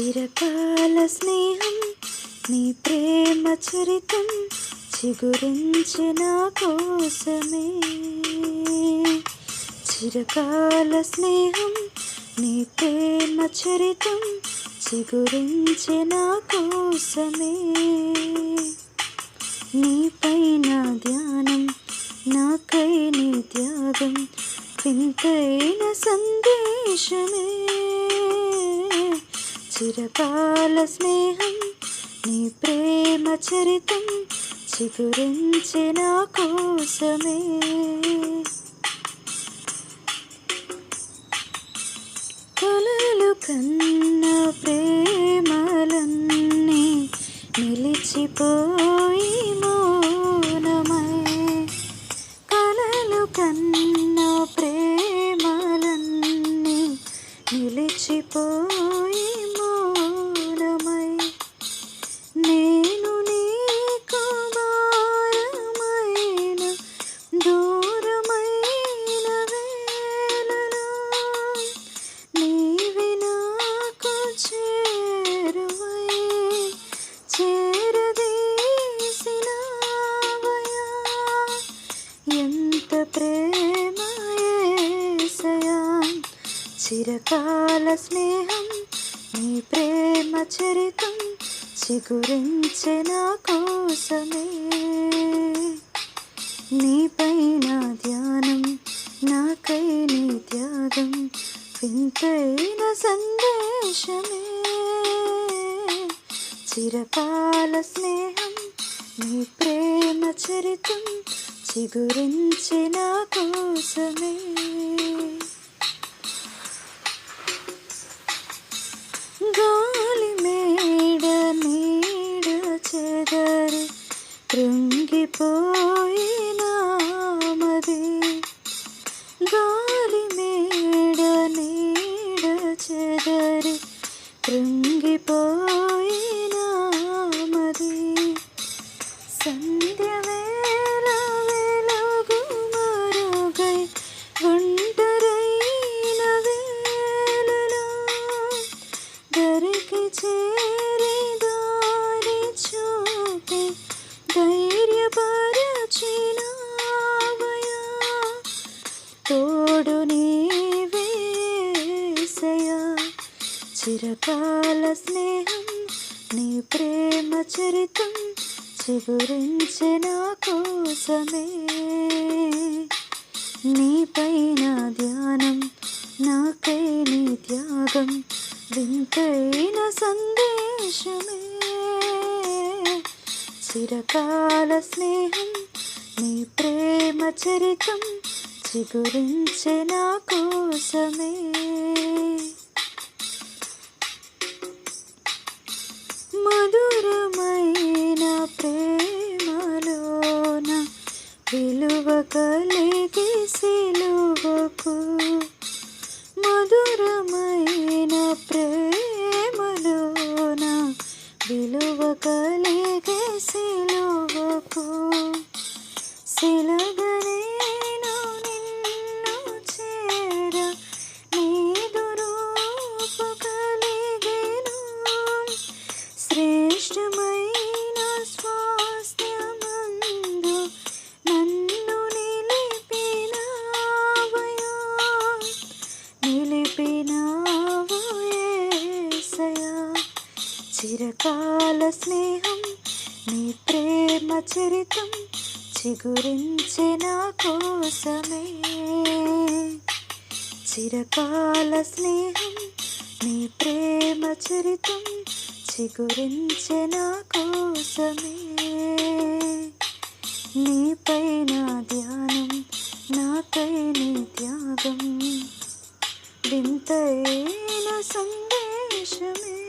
చిరకాల స్నేహం నీ ప్రేమ చరితం చిగురించి నా కోసమే. చిరకాల స్నేహం నీ ప్రేమ చరితం చిగురించి నా కోసమే. నీపైన ధ్యానం నాకై నీ త్యాగం వింతైన సందేశమే. చిరకాల స్నేహం నీ ప్రేమ చరితం చిగురించి నా కోసమే. కలలు కన్న ప్రేమలన్నీ చిరకాల స్నేహం నీ ప్రేమ చరితం చిగురించే నా కోసమే. నీపైన ధ్యానం నాకై నీ త్యాగం వింతైన సందేశమే. చిరకాల స్నేహం నీ ప్రేమ చరితం చిగురించే నా కోసమే. చిరకాల స్నేహం నీ ప్రేమ చరితం చిగురించే నా కోసమే. నీపైన ధ్యానం నాకై నీ త్యాగం వింతైన సందేశమే. చిరకాల స్నేహం నీ ప్రేమ చరితం చిగురించే నా కోసమే. பெருமை చిరకాల స్నేహం నీ ప్రేమ చరితం చిగురించే నా కోసమే. చిరకాల స్నేహం నీ ప్రేమ చరితం చిగురించే నా కోసమే. నీపై నా ధ్యానం నాపై నీ త్యాగం వింతైన సందేశమే.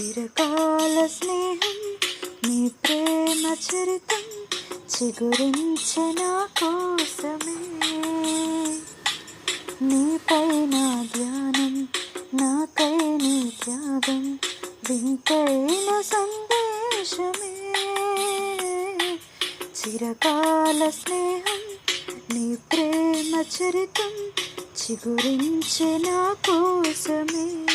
చిరకాల స్నేహం నీ ప్రేమ చరితం చిగురించే నా కోసమే. నీపై నా ధ్యానం నాకై నీ త్యాగం వింతైన సందేశమే. చిరకాల స్నేహం నీ ప్రేమ చరితం చిగురించే నా కోసమే.